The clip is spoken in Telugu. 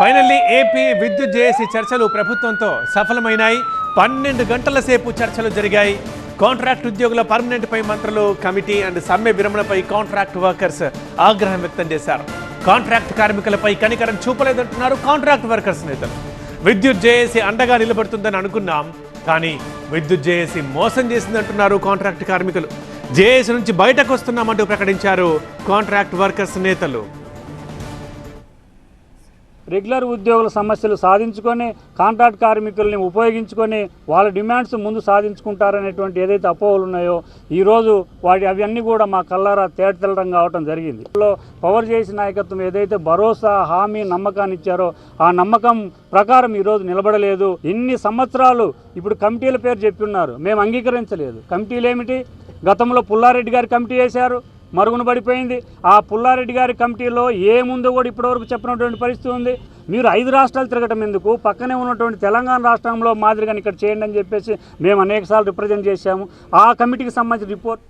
ఫైనల్లీ ఏపీ విద్యుత్ జేఏసీ చర్చలు ప్రభుత్వంతో సఫలమైనాయి. పన్నెండు గంటల సేపు చర్చలు జరిగాయి. కాంట్రాక్ట్ ఉద్యోగుల పర్మనెంట్ పై మంత్రులు కమిటీ అండ్ సమ్మె విరమణపై కాంట్రాక్ట్ వర్కర్స్ ఆగ్రహం వ్యక్తం చేశారు. కాంట్రాక్ట్ కార్మికులపై కనికరం చూపలేదంటున్నారు కాంట్రాక్ట్ వర్కర్స్ నేతలు. విద్యుత్ జేఏసీ అండగా నిలబడుతుందని అనుకున్నాం కానీ విద్యుత్ జేఏసీ మోసం చేసిందంటున్నారు కాంట్రాక్ట్ కార్మికులు. జేఏసీ నుంచి బయటకు వస్తున్నామంటూ ప్రకటించారు కాంట్రాక్ట్ వర్కర్స్ నేతలు. రెగ్యులర్ ఉద్యోగుల సమస్యలు సాధించుకొని కాంట్రాక్ట్ కార్మికుల్ని ఉపయోగించుకొని వాళ్ళ డిమాండ్స్ ముందు సాధించుకుంటారనేటువంటి ఏదైతే అపోహలు ఉన్నాయో ఈరోజు వాటి అవన్నీ కూడా మా కల్లారా తేటతెల్లడం కావటం జరిగింది. పవర్ చేసి నాయకత్వం ఏదైతే భరోసా హామీ నమ్మకాన్ని ఇచ్చారో ఆ నమ్మకం ప్రకారం ఈరోజు నిలబడలేదు. ఎన్ని సంవత్సరాలు ఇప్పుడు కమిటీల పేరు చెప్పి ఉన్నారు. మేము అంగీకరించలేదు. కమిటీలు ఏమిటి గతంలో పుల్లారెడ్డి గారు కమిటీ వేశారు. మరుగున పడిపోయింది. ఆ పుల్లారెడ్డి గారి కమిటీలో ఏముందో కూడా ఇప్పటివరకు చెప్పినటువంటి పరిస్థితి ఉంది. మీరు ఐదు రాష్ట్రాలు తిరగటం ఎందుకు? పక్కనే ఉన్నటువంటి తెలంగాణ రాష్ట్రంలో మాదిరిగా ఇక్కడ చేయండి అని చెప్పేసి మేము అనేకసార్లు రిప్రజెంట్ చేశాము. ఆ కమిటీకి సంబంధించిన రిపోర్ట్